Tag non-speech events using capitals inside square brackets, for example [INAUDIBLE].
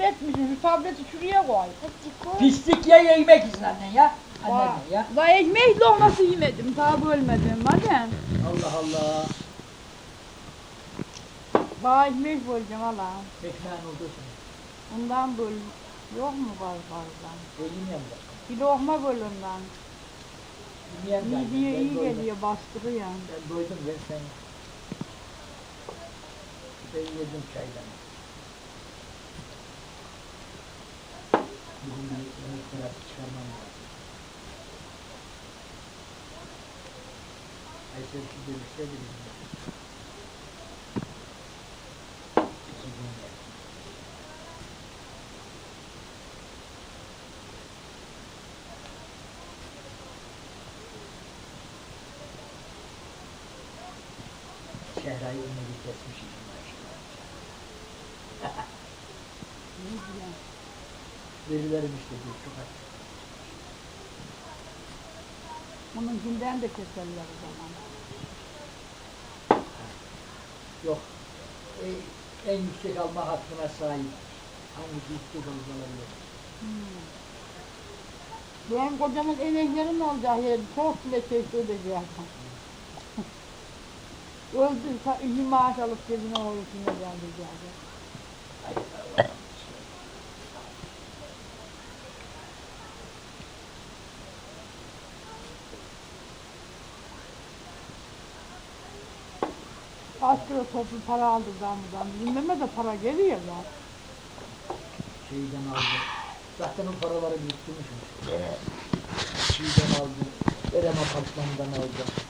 ayıp etmişsin. Şu tableti şuraya koy. Pislik ya yemek için annen ya. Annen ya. Vay ekmek lokması yemedim. Daha bölmedim. Hadi. Allah Allah. Bana ekmek böleceğim hala. Ekmeğin oldu senin. Ondan böl. Yok mu var bazen? Elim yandı. Bir lokma böl ondan. Yemeyen. Mideye Ben iyi doydum. geliyor bastırıyor. Ben doydum ben sen. Ben yedim çaydan. Bugün bir yemek parası çıkarmam lazım. Aysel şu görüşte de bizimle. İki gün geldi. Şehrayı ümidi kesmiş işin başına. [LAUGHS] [LAUGHS] Ne diyor? Verilerim işte diyor çok az. Onunkinden de keserler o zaman. Yok. E, en yüksek alma hakkına sahip. Hangisi yüksek olursa olabilir. Hmm. Benim kocamın emeklerim olacak yer çok bile çekti ödeyecek. Öldü, iyi maaş alıp cebine koyup yine geldi geldi. Kaç kilo toplu para aldı damdan. Bilmeme de para geliyor ya. Şeyden aldı. Zaten o paraları biriktirmişim. Şeyden aldı. Erem apartmanından aldı.